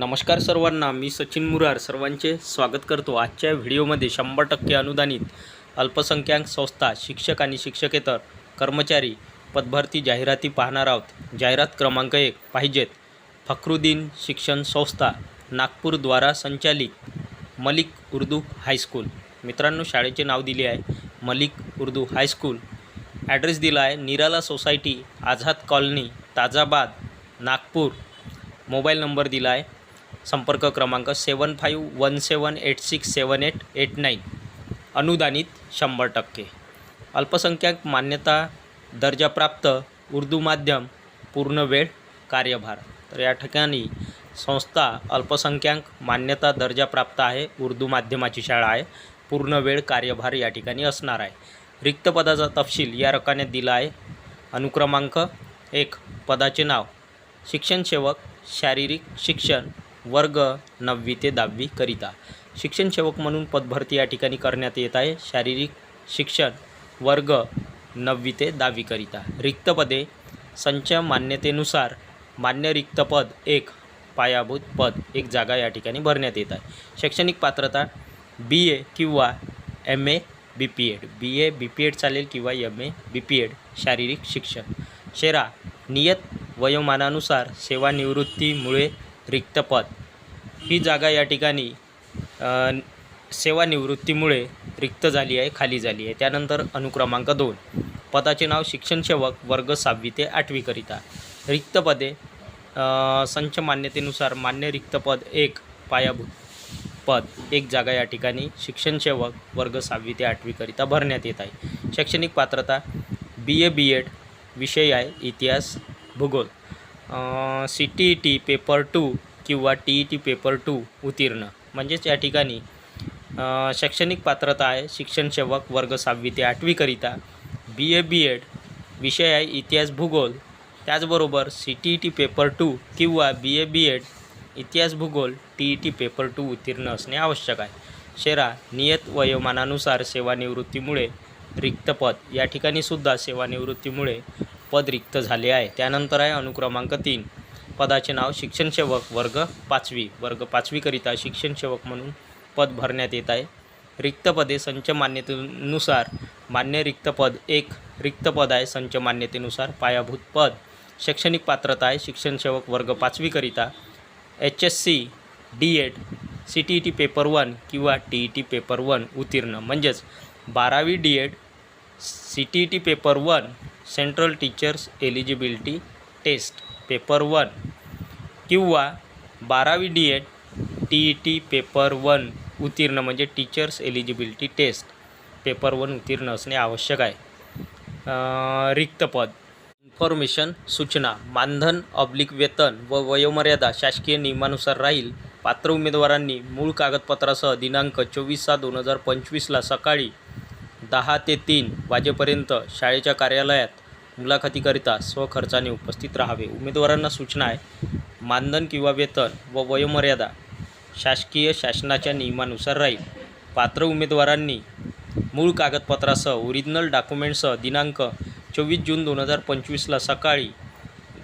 नमस्कार सर्वांना मी सचिन मुरार सर्वांचे स्वागत करतो आजच्या व्हिडिओमध्ये शंभर टक्के अनुदानित अल्पसंख्याक संस्था शिक्षक आणि शिक्षकेतर कर्मचारी पदभरती जाहिराती पाहणार आहोत. जाहिरात क्रमांक एक पाहिजेत. फखरुद्दीन शिक्षण संस्था नागपूरद्वारा संचालित मलिक उर्दू हायस्कूल मित्रांनो शाळेचे नाव दिले आहे मलिक उर्दू हायस्कूल ॲड्रेस दिला आहे Nirala society Azad colony Tajabad Nagpur. Mobile number दिला आहे संपर्क क्रमांक seven five one seven eight six seven eight eight nine. अनुदानित शंभर टक्के. अल्पसंख्याक मान्यता दर्जाप्राप्त उर्दू माध्यम पूर्ण वेळ कार्यभार. तर या ठिकाणी संस्था अल्पसंख्याक मान्यता दर्जाप्राप्त आहे उर्दू माध्यमाची शाळा आहे पूर्ण वेळ कार्यभार या ठिकाणी असणार आहे. रिक्त पदाचा तपशील या रकाने दिला आहे. अनुक्रमांक एक पदाचे नाव. शिक्षण सेवक शारीरिक शिक्षण वर्ग नववी ते दहावीकरिता शिक्षण सेवक म्हणून पदभरती या ठिकाणी करण्यात येत आहे. शारीरिक शिक्षण वर्ग नववी ते दहावीकरिता रिक्त पदे संच मान्यतेनुसार मान्य रिक्त पद एक पायाभूत पद एक जागा या ठिकाणी भरण्यात येत आहे. शैक्षणिक पात्रता बी ए किंवा M A B P Ed B A B P Ed चालेल किंवा M A B P Ed शारीरिक शिक्षण. शेरा नियत वयोमानानुसार सेवानिवृत्तीमुळे रिक्त पद ही जागा या ठिकाणी सेवानिवृत्तीमुळे रिक्त झाली आहे खाली झाली आहे. त्यानंतर अनुक्रमांक दोन. पदाचे नाव शिक्षण सेवक वर्ग सहावी ते आठवीकरिता रिक्त पदे संच मान्यतेनुसार मान्य रिक्त पद एक पायाभूत पद एक जागा या ठिकाणी शिक्षण सेवक वर्ग सहावी ते आठवीकरिता भरण्यात येत आहे. शैक्षणिक पात्रता बी ए बी एड विषय आहे इतिहास भूगोल. C T E T paper two किंवा T E T paper two उत्तीर्ण. म्हणजेच या ठिकाणी शैक्षणिक पात्रता आहे शिक्षण सेवक वर्ग सहावी ते आठवीकरिता बी ए बी एड विषय आहे इतिहास भूगोल. त्याचबरोबर C T E T paper two किंवा बी ए बी एड इतिहास भूगोल T E T paper two उत्तीर्ण असणे आवश्यक आहे. शेरा नियत वयोमानानुसार सेवानिवृत्तीमुळे रिक्त पद या ठिकाणी सुद्धा सेवानिवृत्तीमुळे पद रिक्त झाले आहे. त्यानंतर आहे अनुक्रमांक तीन. पदाचे नाव शिक्षणसेवक वर्ग पाचवी. वर्ग पाचवीकरिता शिक्षणसेवक म्हणून पद भरण्यात येत आहे. रिक्त पदे संच मान्यतेनुसार मान्य रिक्त पद एक. रिक्त पद आहे संच मान्यतेनुसार पायाभूत पद. शैक्षणिक पात्रता आहे शिक्षणसेवक वर्ग पाचवीकरिता. H S C D Ed C T E T paper one किंवा T E T paper one उत्तीर्ण. म्हणजेच बारावी D Ed C T E T paper one central teachers eligibility test paper one. किंवा बारावी D Ed T E T paper one उत्तीर्ण म्हणजे teachers eligibility test paper one उत्तीर्ण असणे आवश्यक आहे. रिक्त पद. इन्फॉर्मेशन सूचना मानधन ऑब्लिक वेतन व वयोमर्यादा शासकीय नियमानुसार राहील. पात्र उमेदवारांनी मूळ कागदपत्रासह दिनांक चोवीस सहा दोन हजार पंचवीसला सकाळी दहा ते तीन वाजेपर्यंत शाळेच्या कार्यालयात मुलाखतीकरिता स्वखर्चाने उपस्थित राहावे. उमेदवारांना सूचना आहे मानधन किंवा वेतन व वयोमर्यादा शासकीय शासनाच्या नियमानुसार राहील. पात्र उमेदवारांनी मूळ कागदपत्रासह ओरिजिनल डॉक्युमेंटसह दिनांक चोवीस जून दोन हजार पंचवीसला सकाळी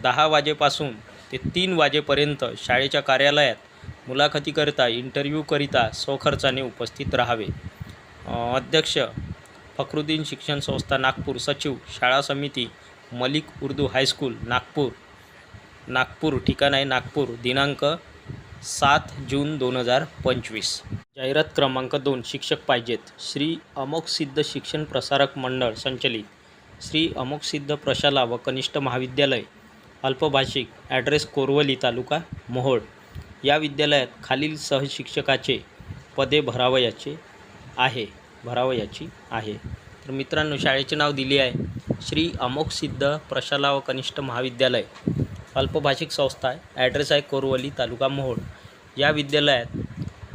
दहा वाजेपासून ते तीन वाजेपर्यंत शाळेच्या कार्यालयात मुलाखतीकरिता इंटरव्ह्यूकरिता स्वखर्चाने उपस्थित राहावे. अध्यक्ष फखरुद्दीन शिक्षण संस्था नागपूर सचिव शाळा समिती मलिक उर्दू हायस्कूल नागपूर. नागपूर ठिकाण आहे नागपूर दिनांक सात जून दोन हजार पंचवीस. जाहिरात क्रमांक दोन शिक्षक पाहिजेत. श्री अमोकसिद्ध शिक्षण प्रसारक मंडळ संचलित. श्री अमोकसिद्ध प्रशाला व कनिष्ठ महाविद्यालय अल्पभाषिक ॲड्रेस कोरवली तालुका मोहोळ. या विद्यालयात खालील सहशिक्षकाचे पदे भरावयाचे आहे. भरावयाची आहे. तर मित्रांनो शाळेचे नाव दिले आहे श्री अमोक सिद्ध प्रशाला व कनिष्ठ महाविद्यालय. अल्पभाषिक संस्था आहे. ॲड्रेस आहे कोरवली तालुका मोहोळ. या विद्यालयात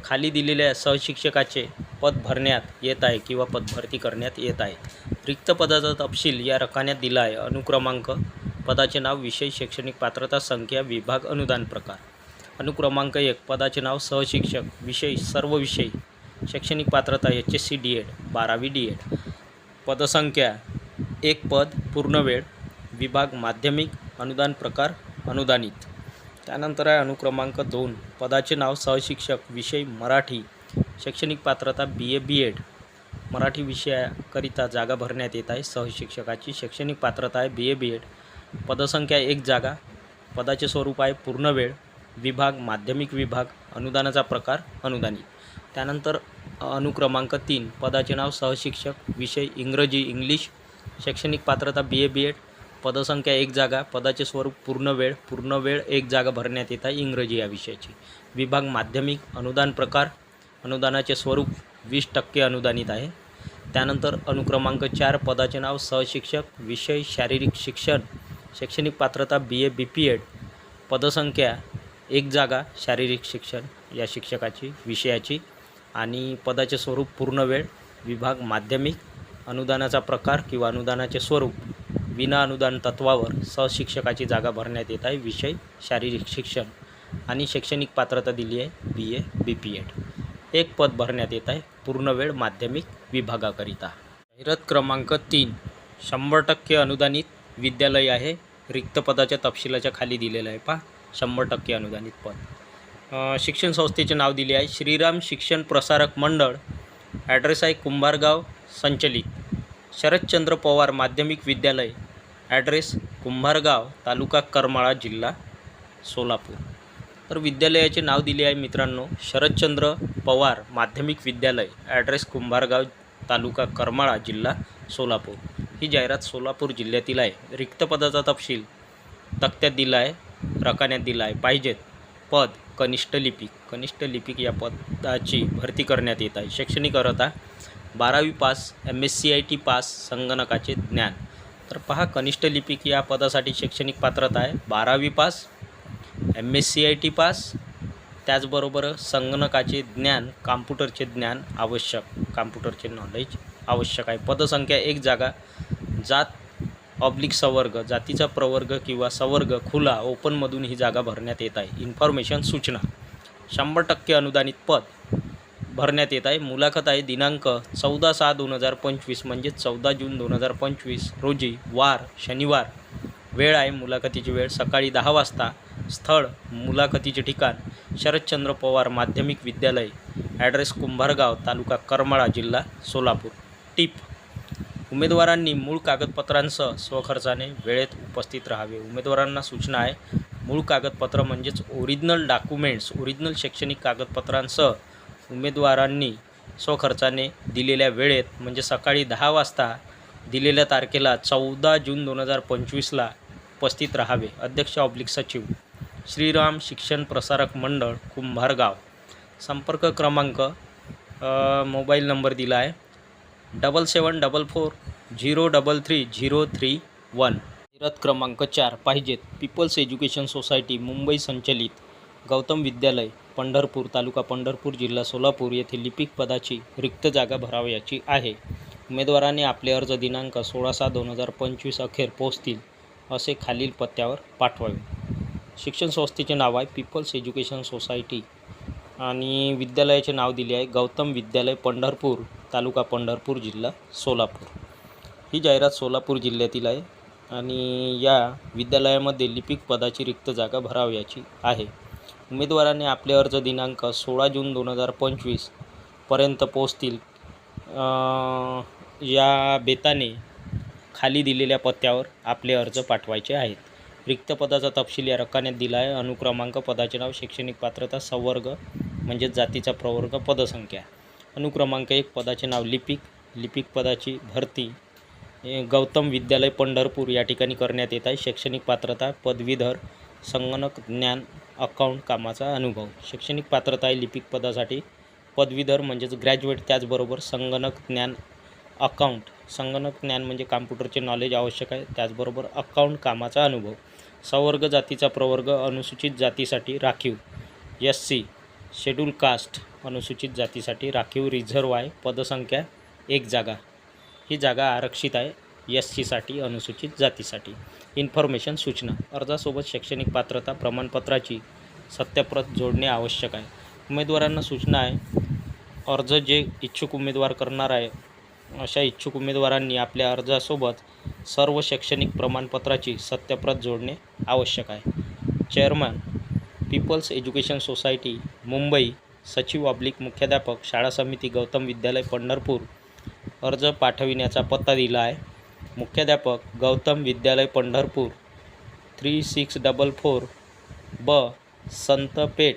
खाली दिलेल्या सहशिक्षकाचे पद भरण्यात येत आहे किंवा पदभरती करण्यात येत आहे. रिक्त पदाचा तपशील या रकान्यात दिला आहे. अनुक्रमांक पदाचे नाव विषय शैक्षणिक पात्रता संख्या विभाग अनुदान प्रकार. अनुक्रमांक एक पदाचे नाव सहशिक्षक विषय सर्व विषय. शैक्षणिक पात्रता H S C D Ed बारावी डी एड पदसंख्या एक पद पूर्ण वेळ विभाग माध्यमिक अनुदान प्रकार अनुदानित. त्यानंतर आहे अनुक्रमांक दोन. पदाचे नाव सहशिक्षक विषय मराठी. शैक्षणिक पात्रता B A B add Marathi विषयाकरिता जागा भरण्यात येत आहे. सहशिक्षकाची शैक्षणिक पात्रता आहे बी ए बी एड पदसंख्या एक जागा. पदाचे स्वरूप आहे पूर्ण वेळ विभाग माध्यमिक विभाग अनुदानाचा प्रकार अनुदानित. त्यानंतर अनुक्रमांक तीन पदाचे नाव सहशिक्षक विषय इंग्रजी इंग्लिश शैक्षणिक पात्रता बी ए बी एड पदसंख्या एक जागा पदाचे स्वरूप पूर्ण वेळ पूर्ण वेळ एक जागा भरण्यात येत आहे इंग्रजी या विषयाची. विभाग माध्यमिक अनुदान प्रकार अनुदानाचे स्वरूप वीस टक्के अनुदानित आहे. त्यानंतर अनुक्रमांक चार पदाचे नाव सहशिक्षक विषय शारीरिक शिक्षण शैक्षणिक पात्रता B A B P add पदसंख्या एक जागा शारीरिक शिक्षण या शिक्षकाची विषयाची आणि पदाचे स्वरूप पूर्ण वेळ विभाग माध्यमिक अनुदानाचा प्रकार किंवा अनुदानाचे स्वरूप विना अनुदान तत्वावर सहशिक्षकाची जागा भरण्यात येत आहे. विषय शारीरिक शिक्षण आणि शैक्षणिक पात्रता दिली आहे. बी ए बी पी एड एक पद भरण्यात येत आहे. पूर्ण वेळ माध्यमिक विभागाकरिता. जाहिरात क्रमांक तीन शंभर टक्के अनुदानित विद्यालय आहे. रिक्त पदाच्या तपशिलाच्या खाली दिलेलं आहे पहा. शंभर टक्के अनुदानित पद. शिक्षण संस्थेचे नाव दिले आहे. श्रीराम शिक्षण प्रसारक मंडळ ॲड्रेस आहे कुंभारगाव संचलित. शरदचंद्र पवार माध्यमिक विद्यालय ॲड्रेस कुंभारगाव तालुका करमाळा जिल्हा सोलापूर. तर विद्यालयाचे नाव दिले आहे मित्रांनो शरदचंद्र पवार माध्यमिक विद्यालय ॲड्रेस कुंभारगाव तालुका करमाळा जिल्हा सोलापूर. ही जाहिरात सोलापूर जिल्ह्यातील आहे. रिक्त पदाचा तपशील तक्त्यात दिला आहे रकान्यात दिला आहे. पाहिजेत. पद कनिष्ठ लिपिक कनिष्ठ लिपिक या पदाची भरती करण्यात येत आहे. शैक्षणिक अर्हता बारावी pass M S C I T pass संगणकाचे ज्ञान. तर पहा कनिष्ठ लिपिक या पदासाठी शैक्षणिक पात्रता आहे. बारावी pass M S C I T pass त्याचबरोबर संगणकाचे ज्ञान कॉम्प्युटरचे ज्ञान आवश्यक. कॉम्प्युटरचे नॉलेज आवश्यक आहे. पदसंख्या एक जागा. जात ऑब्लिक सवर्ग जातीचा प्रवर्ग किंवा सवर्ग खुला ओपनमधून ही जागा भरण्यात येत आहे. इन्फॉर्मेशन सूचना. शंभर टक्के अनुदानित पद भरण्यात येत आहे. मुलाखत आहे. दिनांक चौदा सहा दोन हजार पंचवीस म्हणजेच चौदा जून दोन हजार पंचवीस रोजी वार शनिवार. वेळ आहे. मुलाखतीची वेळ सकाळी दहा वाजता. स्थळ मुलाखतीचे ठिकाण. शरदचंद्र पवार माध्यमिक विद्यालय. ॲड्रेस कुंभारगाव तालुका करमाळा जिल्हा सोलापूर. टीप. उमेदवारांनी मूळ कागदपत्रांसह स्वखर्चाने वेळेत उपस्थित राहावे. उमेदवारांना सूचना आहे मूळ कागदपत्र म्हणजेच ओरिजिनल डॉक्युमेंट्स ओरिजिनल शैक्षणिक कागदपत्रांसह उमेदवारांनी स्वखर्चाने दिलेल्या वेळेत म्हणजे सकाळी दहा वाजता दिलेल्या तारखेला चौदा जून दोन हजार पंचवीसला उपस्थित राहावे. अध्यक्ष ऑब्लिक सचिव श्रीराम शिक्षण प्रसारक मंडळ कुंभारगाव. संपर्क क्रमांक मोबाईल नंबर दिला आहे. Double seven double four zero double three zero three one. जाहिरात क्रमांक चार पाहिजेत पीपल्स एज्युकेशन सोसायटी मुंबई संचलित गौतम विद्यालय पंढरपूर तालुका पंढरपूर जिल्हा सोलापूर येथे लिपिक पदाची रिक्त जागा भरावयाची आहे. उमेदवाराने आपले अर्ज दिनांक सोळा सहा दोन हजार पंचवीस अखेर पोहोचतील असे खालील पत्त्यावर पाठवावे. शिक्षण संस्थेचे नाव आहे पीपल्स एज्युकेशन सोसायटी आणि विद्यालयाचे नाव दिले आहे गौतम विद्यालय पंढरपूर. तालुका पंढरपूर जिल्हा सोलापूर. ही जाहिरात सोलापूर जिल्ह्यातील आहे आणि या विद्यालयामध्ये लिपिक पदाची रिक्त जागा भरावयाची आहे. उमेदवाराने आपले अर्ज दिनांक सोळा जून दोन हजार पंचवीसपर्यंत पोचतील या बेताने खाली दिलेल्या पत्त्यावर आपले अर्ज पाठवायचे आहेत. रिक्त पदाचा तपशील या रकान्यात दिला आहे. अनुक्रमांक पदाचे नाव शैक्षणिक पात्रता संवर्ग म्हणजेच जातीचा प्रवर्ग पदसंख्या. अनुक्रमांक एक पदाचे नाव लिपिक. लिपिक पदाची भरती गौतम विद्यालय पंढरपूर या ठिकाणी करण्यात येत आहे. शैक्षणिक पात्रता पदवीधर संगणक ज्ञान अकाउंट कामाचा अनुभव. शैक्षणिक पात्रता आहे लिपिक पदासाठी. पदवीधर म्हणजेच ग्रॅज्युएट त्याचबरोबर संगणक ज्ञान अकाउंट. संगणक ज्ञान म्हणजे कॉम्प्युटरचे नॉलेज आवश्यक आहे त्याचबरोबर अकाउंट कामाचा अनुभव. संवर्ग जातीचा प्रवर्ग अनुसूचित जातीसाठी राखीव. एस सी शेड्यूल कास्ट अनुसूचित जातीसाठी राखीव रिझर्व आहे. पदसंख्या एक जागा. ही जागा आरक्षित आहे. एस सीसाठी अनुसूचित जातीसाठी. इन्फॉर्मेशन सूचना. अर्जासोबत शैक्षणिक पात्रता प्रमाणपत्राची सत्यप्रत जोडणे आवश्यक आहे. उमेदवारांना सूचना आहे. अर्ज जे इच्छुक उमेदवार करणार आहे अशा इच्छुक उमेदवारांनी आपल्या अर्जासोबत सर्व शैक्षणिक प्रमाणपत्राची सत्यप्रत जोडणे आवश्यक आहे. Chairman people's education society Mumbai. सचिव ऑब्लिक मुख्याध्यापक शाळा समिती गौतम विद्यालय पंढरपूर अर्ज पाठविण्याचा पत्ता दिला आहे मुख्याध्यापक गौतम विद्यालय Pandharpur three six double four ब संतपेठ.